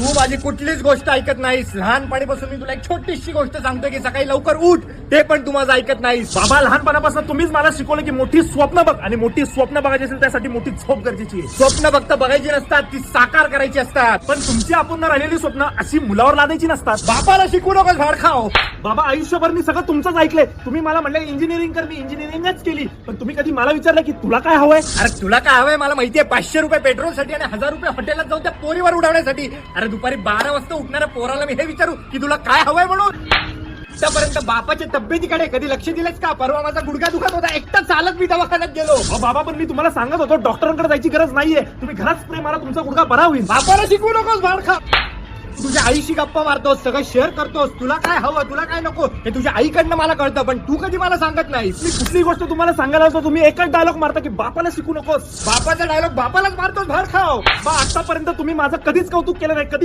तू माझी कुठलीच गोष्ट ऐकत नाहीस. लहानपणीपासून मी तुला एक छोटीशी गोष्ट सांगतो की सकाळी लवकर उठ ते पण तू माझं ऐकत नाहीस. बाबा लहानपणापासून तुम्हीच मला शिकवलं की मोठी स्वप्न बघ. आणि मोठी स्वप्न बघायची असेल त्यासाठी मोठी झोप गरजेची आहे. स्वप्न फक्त बघायची नसतात ती साकार करायची असतात. पण तुमची आपण राहिलेली स्वप्न अशी मुलावर लादायची नसतात. बापाला शिकू नकोस भाड खाओ. बाबा आयुष्यभर मी सगळं तुमचंच ऐकलंय. तुम्ही मला म्हणले इंजिनिअरिंग कर. मी इंजिनिअरिंगच केली. पण तुम्ही कधी मला विचारलं की तुला काय हवंय? अरे तुला काय हवंय? मला माहितीये पाचशे रुपये पेट्रोलसाठी आणि हजार रुपये हॉटेलात जाऊन त्या पोरीवर उडवण्यासाठी. अरे दुपारी बारा वाजता उठणाऱ्या पोराला मी हे विचारू की तुला काय हवंय म्हणून? त्यापर्यंत बापाच्या तब्येतीकडे कधी लक्ष दिलंच का? परवा माझा गुडघा दुखत होता. एकटा चालत मी दवाखान्यात गेलो. अहो, बाबा पण मी तुम्हाला सांगत होतो डॉक्टरांकडे जायची गरज नाहीये. तुम्ही घरात स्प्रे मारा तुमचा गुडघा बरा होईल. बापाला शिकवू नकोस भाड खा. तुझ्या आईशी गप्पा मारतोस सगळं शेअर करतोस तुला काय हवं तुला काय नको हे तुझ्या आईकडनं मला कळतं पण तू कधी मला सांगत नाहीस. मी कुठली गोष्ट तुम्हाला सांगायला होतो तुम्ही एकच डायलॉग मारता की बापाला शिकू नकोस. बापाचा डायलॉग बापालाच मारतोस भाड खाव. बा आतापर्यंत तुम्ही माझं कधीच कौतुक केलं नाही कधी